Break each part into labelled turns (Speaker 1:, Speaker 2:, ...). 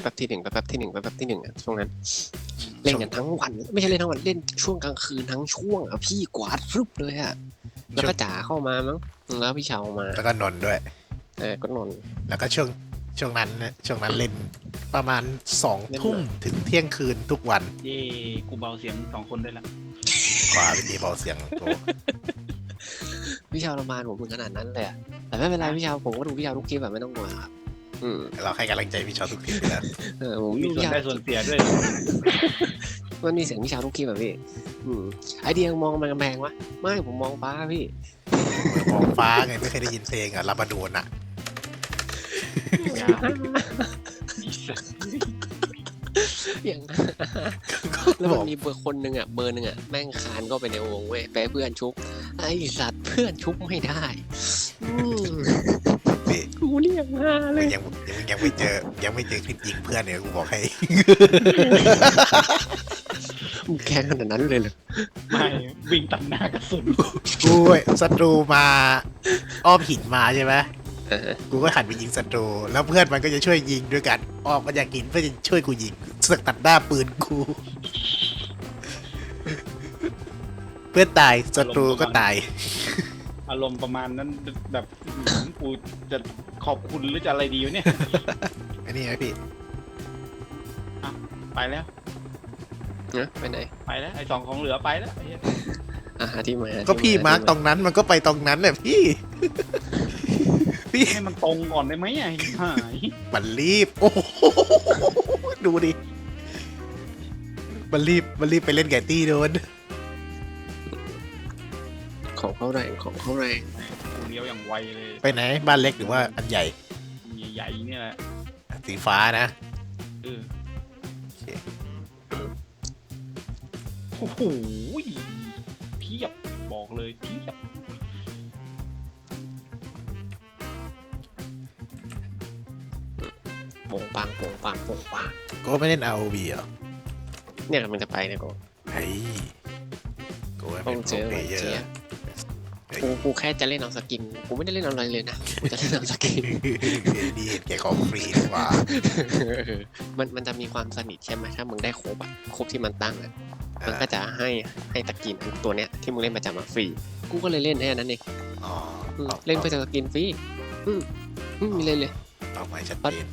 Speaker 1: แป๊บๆที่หนึ่งแป๊บๆที่หนึ่งแป๊บๆที่หนึ่งอะช่วงนั้น เล่นกันทั้งวัน ไม่ใช่เล่นทั้งวันเล่นช่วงกลางคืนทั้งช่วงอะพี่กวาดฟึบเลยอะแล้วก็จ๋าเข้ามามั้งแล้วพี่เชามา
Speaker 2: แล้วก็นนท์ด้วย
Speaker 1: เออก็นอน
Speaker 2: แล้วก็ช่วงช่วงนั้นนะช่วงนั้นเล่นประมาณสอง
Speaker 1: เล่น
Speaker 2: ทุ่มถึงเที่ยงคืนทุกวัน
Speaker 3: เย่กูเบาเสียงสองคนได้แล้ว
Speaker 2: กว่าวิธีเบาเสียงโต
Speaker 1: พี่เชาละมานผมถึงขนาดนั้นเลยอะแต่ไม่เป็นไรพี่เชาผมก็ดูพี่เชาทุกคลิปแบบไม่ต้องกลัวครับอืม
Speaker 2: เราให้กำลังใจพี่ชอตทุกทีไปแล้ว
Speaker 1: เออผม
Speaker 3: มี
Speaker 1: ดู
Speaker 3: ส่วน
Speaker 1: พี่เชา
Speaker 3: ได้ส่วนเสียด้วย
Speaker 1: มันมีเสียงพี่เชาทุกคลิปแบบพี่อืมไอเดียมองมันกำแพงวะไม่ผมมองฟ้าพี่
Speaker 2: มองฟ้าไงไม่เคยได้ยินเพลงอะลาบานูนอะ
Speaker 3: อย่าอีสัส
Speaker 1: อย่างแล้วมันมีเบอร์คนหนึ่งอะเบอร์หนึ่งอะแม่งคานก็ไปในวงเว้ยแปะเพื่อนชุบไอสัตว์เพื่อนชุบไม่ได้อืม
Speaker 2: พี่
Speaker 1: กูเรียกมาเล
Speaker 2: มึ
Speaker 1: ย
Speaker 2: งยังยังยังไม่เจอ ยังไม่เจอคลิปยิงเพื่อนเนี่ยกูบอกให้
Speaker 1: มึงแค้นขนาดนั้นเลยเหรอ
Speaker 3: ไม่วิ่งตัดหน้ากระสุน
Speaker 2: กูศัตรูมาอ้อมหินมาใช่ไหม
Speaker 1: เออ
Speaker 2: กูก็หันไปยิงศัตรู แล้วเพื่อนมันก็จะช่วยยิงด้วยกัน ออกมาจากหินเพื่อจะช่วยกูยิงสึกตัดหน้าปืนกู เพื่อนตายศัตรูก็ตาย
Speaker 3: อารมณ์ประมาณนั้นแบบอื้อหือ กูจะขอบคุณหรือจะอะไรดีวะเนี่ย
Speaker 2: อันนี้ไงพี่
Speaker 3: ไปแล้ว
Speaker 1: เนอะไปไหน
Speaker 3: ไปแล้ว ไอ้สองของเหลือไปแล้วไอ้เหี้ย
Speaker 1: อะหาที่มาห
Speaker 2: ก็พี่
Speaker 1: ที่
Speaker 2: มาร์กตรงนั้นมันก็ไปตรงนั้นแหละพี่พี่
Speaker 3: ให้มันตรงก่อนได้ไหมไอ้หาย
Speaker 2: มันรีบ โอ้โหดูดิ มันรีบ มันรีบไปเล่นไก่ตี้โดน
Speaker 1: ของเขาแรงของเขาแรง
Speaker 3: กู เลี้ยวอย่างไวเลย
Speaker 2: ไปไหนบ้านเล็กหรือว่าอันใหญ่
Speaker 3: ใหญ่ๆเนี่ยแหละ
Speaker 2: สีฟ้านะ
Speaker 3: เออ
Speaker 2: โอเค
Speaker 3: โอ้โหเพียบบอกเลยเพียบ
Speaker 1: โป่งปังโป่งปังโป่งปัง
Speaker 2: ก็ไม่เล่น ROV เหรอ
Speaker 1: เนี่ยมันจะไปเนี่ยกู
Speaker 2: เฮ้ยกูว่า
Speaker 1: ต้
Speaker 2: เป็
Speaker 1: อนง
Speaker 2: โป
Speaker 1: เจ
Speaker 2: ร
Speaker 1: อ
Speaker 2: เพล
Speaker 1: ไอ้
Speaker 2: เยอ
Speaker 1: เจี๊ย
Speaker 2: ร์
Speaker 1: กูกูแค่จะเล่นเอาสกิน กูไม่ได้เล่นอะไรเลยนะ กูจะเล่นเอาสกิน
Speaker 2: ดีเห็นแกของฟรีดีกว่า
Speaker 1: มันมันจะมีความสนิทใช่ไหมถ้ามึงได้ครบอะครบที่มันตั้งอะมันก็จะให้ให้ตะกินตัวเนี้ยที่มึงเล่นประจำมาฟรี กูก็เลยเล่นแค่นั้นเอง
Speaker 2: อ๋อ
Speaker 1: อืม
Speaker 2: อา
Speaker 1: เล่นเพื่อจะตะกินฟรีอืมอืมมีเลยเลย
Speaker 2: เอาไม้ชัดเจน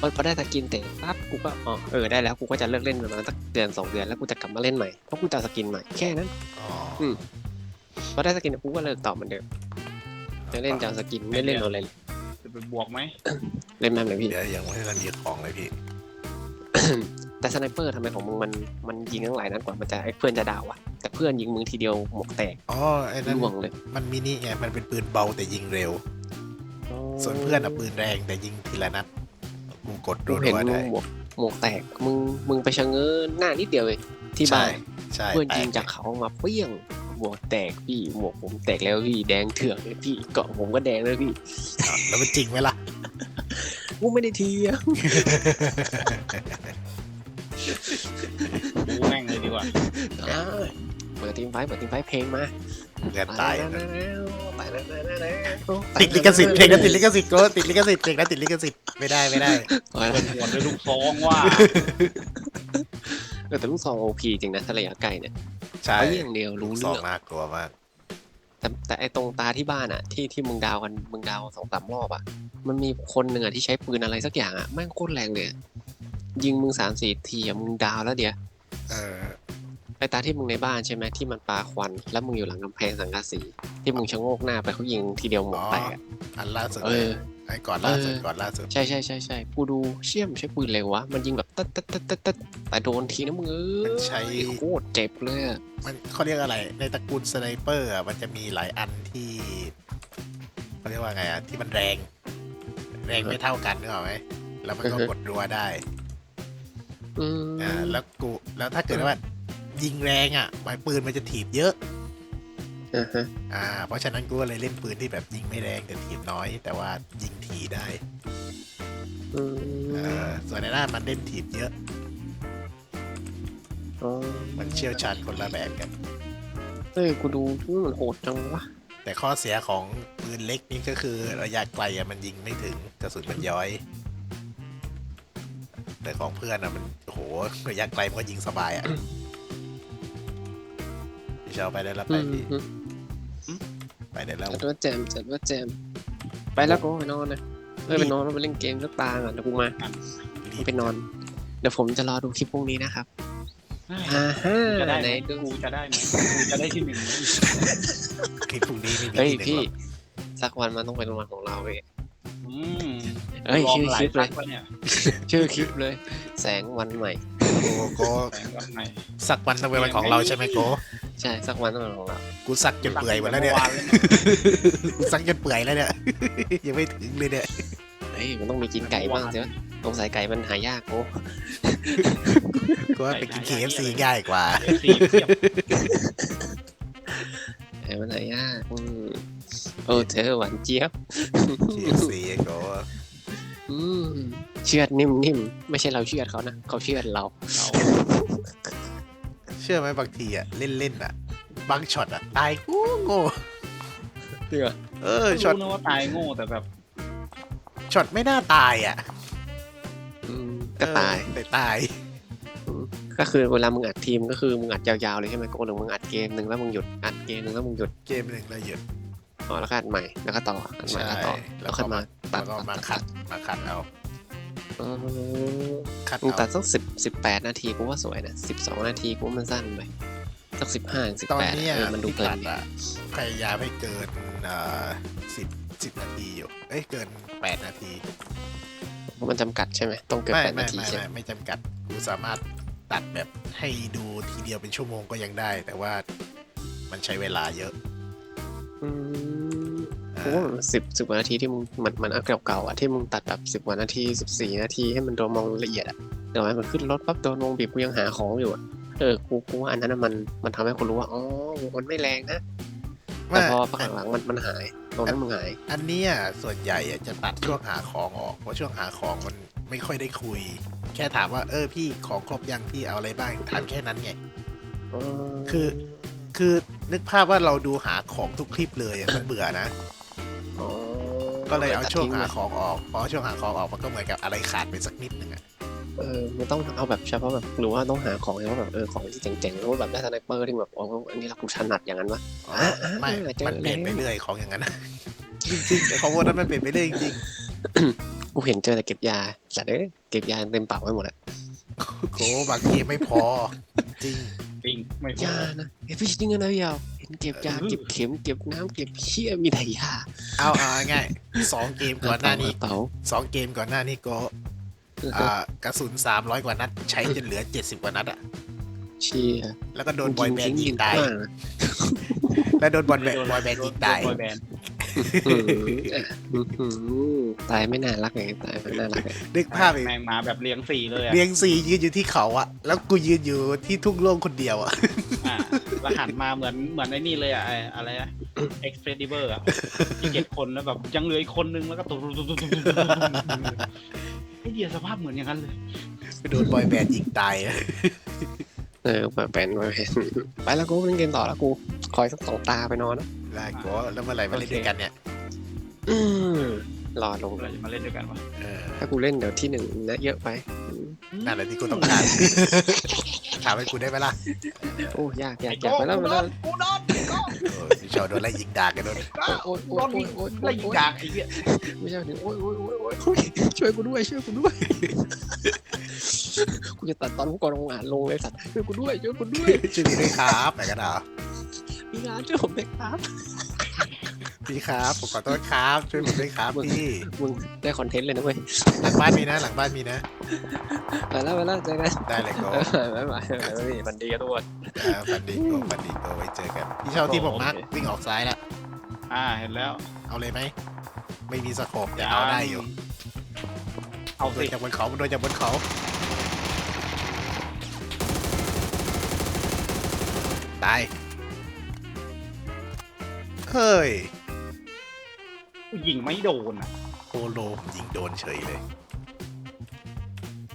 Speaker 1: พอพอได้ตะกินเตะปั๊บกูก็อ๋อเออได้แล้วกูก็จะเลิกเล่นประมาณสักเดือนสองเดือนแล้วกูจะกลับมาเล่นใหม่เพราะกูจะเอาสกินใหม่แค่นั้น
Speaker 2: อ๋อ
Speaker 1: ม พอได้สกินกูก็เลิกต่อเหมือนเดิมจะเล่นจะเอาสกินไม่เล่นเอาอะไรเลย
Speaker 3: จะไปบวกไหม
Speaker 1: เล่นแม่งเลยพี่
Speaker 2: เดี๋ยวยังไม่ทันมีของเลยพี่
Speaker 1: แต่สไนเปอร์ทำไมของมึงมันมันยิงตั้งหลายนัดกว่ามันจะไอ้เพื่อนจะดาวอะแต่เพื่อนยิงมึงทีเดียวหมวกแตก
Speaker 2: อ๋อไอ้นั่น
Speaker 1: ล่วงเลย
Speaker 2: มันมินิไงมันเป็นปืนเบาแต่ยิงเร็ว ส่วนเพื่อนอะปืนแรงแต่ยิงทีละนัดกูกด
Speaker 1: กู
Speaker 2: รั
Speaker 1: เห็น
Speaker 2: ว
Speaker 1: มึ
Speaker 2: ๆ
Speaker 1: ง
Speaker 2: ได้
Speaker 1: หมวกหมวกแตกมึงมึงไปชะเง้อหน้านิดเดียวเลยที่บ้าน
Speaker 2: ใช่
Speaker 1: เพื่อนยิง
Speaker 2: แปล
Speaker 1: จากเขามาเปี้ยง หมวกแตกพี่หมวกผมแตกแล้วพี่แดงเถือกเลยพี่เกาะผมก็แดงเลยพี่
Speaker 2: อ้าวแล้วมันจริงไหมล่ะ
Speaker 1: กูไม่ได้ทีอะ
Speaker 3: ดูแม่งเลยดีกว่า
Speaker 1: อ่าเปิดทีมไฟท์เปิดทีมไฟท์เพลงมา
Speaker 2: เงินตาย
Speaker 1: แล้ว
Speaker 2: นะ
Speaker 1: ตายแล้วตายแล้วตายแล้ว
Speaker 2: ติดลิขสิทธิ์เพลงนั้นติดลิขสิทธิ์ก็ติดลิขสิทธิ์เพลงนั้นติดลิขสิทธิ์ไม่ได้ไม่ได้
Speaker 1: ตายแล้
Speaker 3: เปิ
Speaker 1: ว
Speaker 3: ดหัวด้วยลูกซองว่า
Speaker 1: เออแต่ลูกซองโอพีจริงนะถ้าระยะไกลเนี่ย
Speaker 2: ใช่
Speaker 1: ไปอย่างเดียว
Speaker 2: ลู
Speaker 1: รู้
Speaker 2: กสอ
Speaker 1: เรื่
Speaker 2: ง
Speaker 1: อง
Speaker 2: น่ากลัวมาก
Speaker 1: แต่แต่ไอตรงตาที่บ้านอะที่ที่มึงดาวกันมึงดาวสองสามรอบอะมันมีคนหนึ่งอะที่ใช้ปืนอะไรสักอย่างอะแม่งโคตรแรงเลยอะยิงมึงสามสี่ทีอะมึงดาวแล้วเดียว
Speaker 2: เออ
Speaker 1: ไอตาที่มึงในบ้านใช่ไหมที่มันปาควันแล้วมึงอยู่หลังกำแพงสังกะสีที่มึงชะโงกหน้าไปเขายิงทีเดียวหมดแตกอะ
Speaker 2: อันล่าสุด
Speaker 1: เอ
Speaker 2: เลย
Speaker 1: อ
Speaker 2: ไอ้ก่อนล่าสุด
Speaker 1: เออ
Speaker 2: ก่อนล่าสุด
Speaker 1: ใช่ใช่ใช่ใช่กูดูเชี่ยมนใช้ปืนเร็ววะ มันยิงแบบตัดตัดตัดตัดตัดแต่โดนทีนะมึงเอ
Speaker 2: มัน
Speaker 1: อ
Speaker 2: ใช้
Speaker 1: โคตรเจ็บเลยอะ
Speaker 2: มันเขาเรียกอะไร ในตระกูลสไนเปอร์อะมันจะมีหลายอันที่เขาเรียกว่าไงอะที่มันแรง แรงไม่เท่ากันนึกออกไหมแล้วมันก็กดรัวได้
Speaker 1: อืม
Speaker 2: อ่าแล้วกูแล้วถ้าเกิดว่ายิงแรงอะหมายปืนมันจะถีบเยอะ
Speaker 1: อ่าฮะ
Speaker 2: อ่า เพราะฉะนั้นกูก็เลยเล่นปืนที่แบบยิงไม่แรงแต่ถีบน้อย แต่ว่ายิงทีได้
Speaker 1: อืม
Speaker 2: เออส่วนในหน้ามันเล่นถีบเยอะ
Speaker 1: อ๋อ
Speaker 2: มันเชี่ยวชาญคนละแบบกัน
Speaker 1: เฮ้ยกูดูมันโหดจังวะ
Speaker 2: แต่ข้อเสียของปืนเล็กนี่ก็คือระยะไกลอะมันยิงไม่ถึงกระสุนมันย้อย แต่ของเพื่อนอะมันโอ้โหระยะไกลมันก็ยิงสบายอะ พี่เชาไปได้แล้วไป
Speaker 1: อืม
Speaker 2: พี่
Speaker 1: อืม
Speaker 2: ไปได้แล้ว
Speaker 1: จัดว่าแจมจัดว่าแจม ไปแล้วกูไปนอนนะเอ้ยไปนอนแล้วไปเล่นเกมสักตาก่อนเดี๋ยวกูมา
Speaker 2: รีบ
Speaker 1: ไปนอน เดี๋ยวผมจะรอดูคลิปพรุ่งนี้นะครับ
Speaker 3: เฮ้ย
Speaker 1: อ่าฮะ
Speaker 3: จะได้ไห
Speaker 1: ไห
Speaker 3: ม
Speaker 1: นดู
Speaker 3: กูจะได้ไหมกูจะได้ที่หนึ่งไหม
Speaker 2: คลิปพรุ่งนี้ไม่มี
Speaker 1: เฮ้ย
Speaker 2: ที่หนึ่ง
Speaker 1: พี่
Speaker 2: หรอก
Speaker 1: สักวันมันต้องเป็นวันของเราเว้ย
Speaker 3: อืม
Speaker 1: เอ้ย
Speaker 3: ลอง
Speaker 1: ชื่อ
Speaker 3: หลา
Speaker 1: คลิปเลย
Speaker 3: ครั้งวะเนี่ย
Speaker 1: ชื่อคลิปเลย แสงวันใหม่
Speaker 2: โอ้โก
Speaker 3: แสงวันไหน
Speaker 2: สักวันต้องเป็นวันของเราใช่ไหมโก
Speaker 1: ใช่สักวันต้องเป็นของเรา
Speaker 2: กูสักจนเปื่อยหมดแล้วเนี่ย
Speaker 3: มื่อวาล
Speaker 2: กูสักจนเปื่อยแล้วเนี่ย ยังไม่ถึงเลยเนี่ย
Speaker 1: เฮ้ยมันต้องมีกินไก่บ้างใช่ไหมสงสัยไก่มันหายากโอ้
Speaker 2: กูว่าไปกิน KFC ง่ายกว่า
Speaker 3: เอฟซีเทียบ
Speaker 1: ไก่มันหายากอืมโอ้เธอหวานเจี๊ยบ
Speaker 2: KFC โก
Speaker 1: อืมเชือดนิ่มๆ ไม่ใช่เราเชือดเขานะ เขาเชือดเรา
Speaker 3: เรา
Speaker 2: เชื่อไหมบางทีอะเล่นๆอะบางช็อตอะตายกูโง่
Speaker 1: เชื่อ
Speaker 2: เออช็อต
Speaker 3: รู้นะว่าตายโง่แต่แบบ
Speaker 2: ช็อตไม่น่าตายอะ
Speaker 1: อืมก็ตาย
Speaker 2: เออแต่ตาย
Speaker 1: ก็คือเวลามึงอัดทีมก็คือมึงอัดยาวๆเลยใช่ไหมโกหรือมึงอัดเกมหนึ่งแล้วมึงหยุดอัดเกมหนึ่งแล้วมึงหยุด
Speaker 2: เกมหนึ่งแล้วหยุด
Speaker 1: อ๋อแล้วก็อัดใหม่แล้วก็ต่ออัดใหม่แล้วต่อ
Speaker 2: ใช่แล้
Speaker 1: แล้วว
Speaker 2: ก็
Speaker 1: ค่อยมาตั
Speaker 2: แล้
Speaker 1: ด
Speaker 2: วก็มาคัดมาคัดเอา
Speaker 1: เออ
Speaker 2: คัด
Speaker 1: มึง
Speaker 2: เอา
Speaker 1: ตัดสักสิบสิบแปดนาทีกูว่าสวยนะสิบสองนาทีกูว่ามันสั้นไปสักสิบห้าสิบ
Speaker 2: ตอน
Speaker 1: แปด
Speaker 2: เนี้ย
Speaker 1: เออมันดู
Speaker 2: ที่
Speaker 1: เพลิ
Speaker 2: ตั
Speaker 1: น
Speaker 2: ด
Speaker 1: ดี
Speaker 2: อะพยายามให้เกินเอ่อสิบสิบนาทีอยู่ เอ้ยเกินแปดนาที
Speaker 1: เพราะมันจำกัดใช่ไหมต้องเกิน
Speaker 2: ไม่
Speaker 1: แปด
Speaker 2: ไม่
Speaker 1: นาที
Speaker 2: ไม่
Speaker 1: ใช่ไหม
Speaker 2: ไม่ไม่จำกัดกูสามารถตัดแบบให้ดูทีเดียวเป็นชั่วโมงก็ยังได้ แต่ว่ามันใช้เวลาเยอะ
Speaker 1: อืม
Speaker 2: อ่า
Speaker 1: กูว่ามันสิบสิบกว่านาทีที่มึงมันมันอัพเก่าๆอะที่มึงตัดแบบสิบกว่านาทีสิบสี่นาทีให้มันโดนมองละเอียดอะเดี๋ยวมันขึ้นรถปั๊บโดนวงบีบกูยังหาของอยู่อะเออกูกูว่าอันนั้นนะมันมันทำให้คนรู้ว่าอ๋อมันไม่แรงนะแต่พอพักหลังๆมันมันหายตรงนั้นมึงหาย
Speaker 2: อันเนี้ยส่วนใหญ่อะจะตัดช่วงหาของออกเพราะช่วงหาของมันไม่ค่อยได้คุย แค่ถามว่าเออพี่ของครบยังพี่เอาอะไรบ้างถามแค่นั้นไงคือคือนึกภาพว่าเราดูหาของทุกคลิปเลยอะมันเบื่อนะ
Speaker 1: อ๋อ
Speaker 2: ก็เลยเอาช่วงหา
Speaker 1: ตัดทิ้
Speaker 2: ของออกเพราะช่วงหาของออกมันก็เหมือนกับอะไรขาดไปสักนิดหนึ่งอะ
Speaker 1: เออมันต้องเอาแบบเฉพาะแบบหรือว่าต้องหาของที่ว่าแบบเออของที่เจ๋งๆหรือว่าแบบได้สไนเปอร์ที่แบบอ๋ออันนี้เรากูถนัดอย่างนั้นวะ
Speaker 2: อ๋อ
Speaker 1: อะอะ
Speaker 2: ไม่
Speaker 1: เจอ
Speaker 2: มันเปลี่ยน
Speaker 1: แล้ว
Speaker 2: ไปเรื่อยของอย่างนั้นนะจริงๆแต่ของพวกนั้นมันเปลี่ยนไปเรื่อยจริง
Speaker 1: กูเห็นเจอแต่เก็บยาสัตว์เอ้ยเก็บยาเต็มเป๋าไปหมดอะ
Speaker 2: ๆโหบางทีไม่พอ จริง
Speaker 3: จริงไม่พอยา
Speaker 1: นะเห็นพี่จริงๆนะพี่เอาเห็น เก็บยาเก็บเข็มเก็บน้ำเก็บเชี่ยมีแต่ยา
Speaker 2: เอาเอาง่ายๆสองเกมก่อนหน้านี้
Speaker 1: เป๋า
Speaker 2: สองเกมก่อนหน้านี้ก็อ่ากระสุน300กว่านัด ใช้จนเหลือ70กว่านัดอะ
Speaker 1: เชี่ย
Speaker 2: แล้วก็โดนบอยแบนด์ยิงตาย
Speaker 1: มากนะ
Speaker 2: แล้วโดนบอยแบนด์บอยแบนด์ยิงตาย
Speaker 3: บอยแบนด์
Speaker 1: อืมอื้อหือตายไม่น่ารักเลยตายไม่น่ารักเลย
Speaker 2: นึกภาพอีก
Speaker 3: แม่งมาแบบเรียงสี่เลยอะ
Speaker 2: เรียงสี่ยืนอยู่ที่เขาอะแล้วกูยืนอยู่ที่ทุ่งโล่งคนเดียวอะ
Speaker 3: อ่า แล้วหันมาเหมือนเหมือนไอ้นี่เลยอะไอ้อะไรอะ Excalibur อะที่เก็บคนแล้วแบบยังเหลืออีกคนนึงแล้วก็ตุ๊บตุ๊บตุ๊บตุ๊บตุ๊บตุ๊บไอ้เหี้ยสภาพเหมือนอย่างนั้นเลย
Speaker 2: โดนบอยแบนด์ยิงตายอะ
Speaker 1: เออแบบแบนแบบแบนไปแล้วกูเล่นเกมต่อแล้วกู คอยสักสองตาไปนอนนะ
Speaker 2: ได้ก็แล้วเมื่อไหร่มาเล่นด้วยกันเนี่ย
Speaker 1: อืมรอลง
Speaker 3: เราจะมาเล่นด้วยกันวะ
Speaker 2: เออ
Speaker 1: ถ้ากูเล่นเดี๋ยวที่หนึ่งนะเยอะไป
Speaker 2: นั่นแหละที่กูต้องการ ถามให้กูได้ไหมล่ะ
Speaker 1: โอ้ยากยาก
Speaker 3: ไอ้
Speaker 1: อยาก
Speaker 3: โก้
Speaker 1: ไปแล้ว
Speaker 3: กู
Speaker 1: ไป
Speaker 3: โด
Speaker 1: แล้ว
Speaker 3: นกูโดนกูโดน
Speaker 2: เออพี่ชาวโดนไล่ยิงด่ากันโดน
Speaker 1: โอ๊ยโอ๊
Speaker 3: โด
Speaker 1: ย
Speaker 3: น
Speaker 1: โอ๊
Speaker 3: ยิ
Speaker 1: ย
Speaker 3: ง
Speaker 1: โอ๊ย
Speaker 3: ไล่ยิงดากไอ้เหี้ย
Speaker 1: ไม่ใช่ถึงโอ๊ยโอ๊ยโอ๊ยโอ๊ยโอ๊ยช่วยกูด้วยช่วยกูด้วยกูจะตัดตอนกูก่อนลงอ่านลงเลยสัตว์ช่วยกูด้วยช่วยกูด้วย
Speaker 2: ชื่อพี่ด้วยครับไหนกันอะ
Speaker 1: มีงานช่วยผมด้วยครับ
Speaker 2: พี่ครับผมขอโทษครับ ช่วยผมด้วยครับพี่
Speaker 1: มึงได้คอนเทนต์เลยนะเว้ย
Speaker 2: หลังบ้านมีนะ หลังบ้านมีนะ
Speaker 1: ไปแล้วไปแล้วเจอกัน
Speaker 2: ได้เลยก็
Speaker 1: เออบ๊ายบายบ๊ายบายพี่วันดีกันทุกคน
Speaker 2: อ่าฟันดีโกฟันดีโกไว้เจอกันพี่เชาที่ผมมาร์ควิ่งออกซ้ายละ
Speaker 3: อ่าเห็นแล้ว
Speaker 2: เอาเลยไหมไม่มีสโคปแต่เอาได้อยู่
Speaker 3: เอา
Speaker 2: โด
Speaker 3: สิ
Speaker 2: ยจากบนเขาโดยจากบนเขาตายเฮ้ย
Speaker 3: ยิงไม่โดนอะ
Speaker 2: โคโลผมยิงโดนเฉยเลย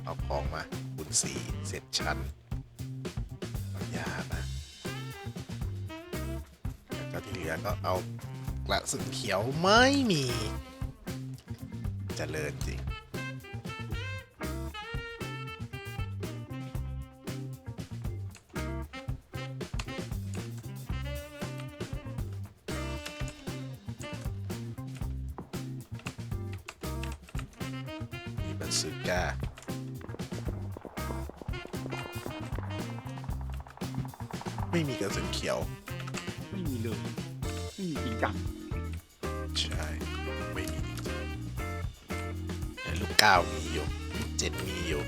Speaker 2: เอาของมาบุญสีเสร็จชั้นเอายามาแล้วก็ที่เหลือก็เอากระสุนเขียวไม่มีเจริญจริง ไม่มีกระสุนเขียว
Speaker 3: ไม่มีเลยไม่มีจริงจัง
Speaker 2: ใช่ไม่มีแต่ลูกเก้ามีอยู่ลูกเจ็ดมีอยู่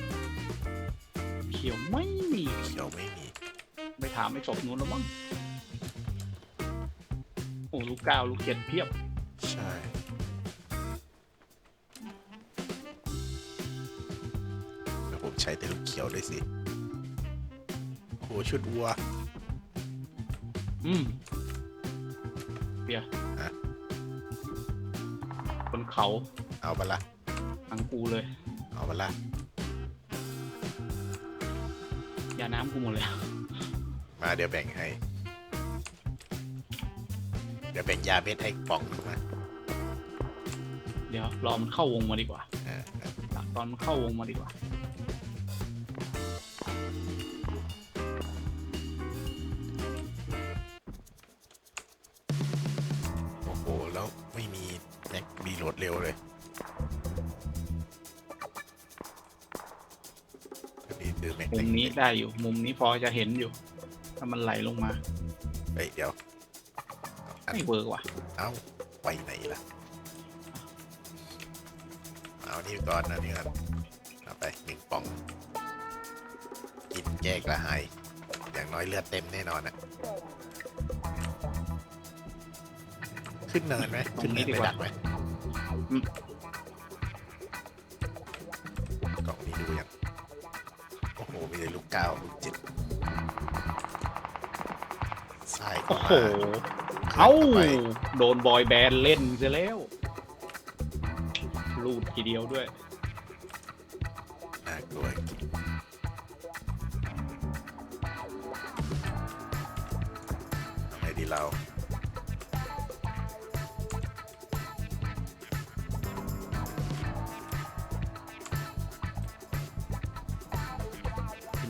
Speaker 3: เขียวไม่มี
Speaker 2: เขียวไม่มี
Speaker 3: ไปถามไอ้ศพนู้นแล้วมั้งโอ้ลูกเก้าลูกเจ็ดเพียบ
Speaker 2: ใช่แล้วผมใช้แต่ลูกเขียวเลยสิโหชุดวัว
Speaker 3: อืมเบียร์
Speaker 2: ฮะ
Speaker 3: บนเขา
Speaker 2: เอาไปละ
Speaker 3: ทางกูเลย
Speaker 2: เอาไปละ
Speaker 3: ยาน้ำกูหมดเลย
Speaker 2: มาเดี๋ยวแบ่งให้ เดี๋ยวแบ่งยาเม็ดให้ป่องมา
Speaker 3: เดี๋ยวรอมันเข้าวงมาดีกว่า
Speaker 2: อ่า
Speaker 3: ดักตอนมันเข้าวงมาดีกว่า
Speaker 2: โหลดเร็วเลยอันนี้คือแม็ก
Speaker 3: มุมนี้
Speaker 2: เล็ก
Speaker 3: ได้อยู่ มุมนี้พอจะเห็นอยู่ ถ้ามันไหลลงมา
Speaker 2: ๆเฮ้ยเดี๋ยว อัน
Speaker 3: ไม่เวิร์กว่ะ
Speaker 2: เอ้าไปไหนล่ะ เอานี่ก่อนนะนี่ก่อนเอาไปหนึ่งป่อง กินแก้กระหาย อย่างน้อยเลือดเต็มแน่นอนอะขึ้นเนินไหมขึ้นเนินไปดักไหม
Speaker 3: อืม
Speaker 2: กล่องนี้ดูยังโอ้โห มีแต่ลูกเก้าลูกเจ็ดสายก็
Speaker 3: โอ้โห
Speaker 2: มา
Speaker 3: เอ้า
Speaker 2: ขึ้นไป
Speaker 3: โดนบอยแบนด์เล่นซะแล้ว รูดทีเดียวด้วย
Speaker 2: น่ากลัวจริง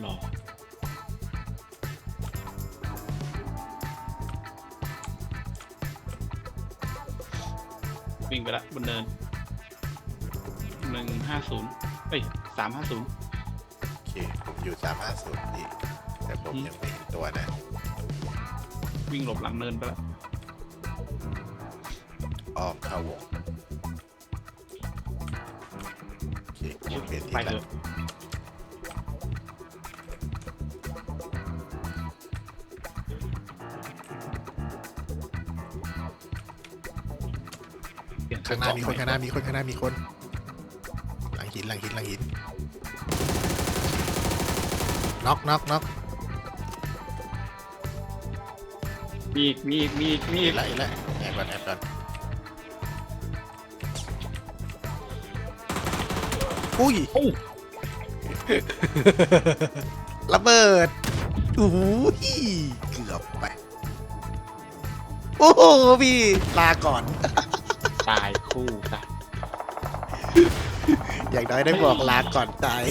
Speaker 2: ร
Speaker 3: อวิ่งไปละบนเนินหนึ่งห้าศูนย์เอ้ยสามห้าศูนย์
Speaker 2: โอเค ผมอยู่สามห้าศูนย์อีกแต่ผม
Speaker 3: อืม
Speaker 2: ยังไม่เห็นตัวนะ
Speaker 3: วิ่งหลบหลังเนินไปละ
Speaker 2: อ้อมเข้าวงโอเคผมเปลี่ยนทิศ
Speaker 3: ไป
Speaker 2: แล้
Speaker 3: เถ
Speaker 2: ว
Speaker 3: อะ
Speaker 2: ข้างหน้ามีคน
Speaker 3: เสื้
Speaker 2: ข้างหน้ามีคนข้างหน้ามีคน หลังหินหลังหินหลังหินน็อกน็อกน็อก
Speaker 3: มีอีกมีอีกมีอีกมี
Speaker 2: เห็
Speaker 3: อี
Speaker 2: น
Speaker 3: ก
Speaker 2: แล้วเห็นแล้วแอบก่อนแอบก่อนอุ้ย
Speaker 3: โอ้
Speaker 2: ระเบิดโอ้ยเกือบไป โอ้โหพี่ลาก่อน
Speaker 3: ตาย คู่กัน
Speaker 2: อย่างน้อยได้บอกลาก่อนตาย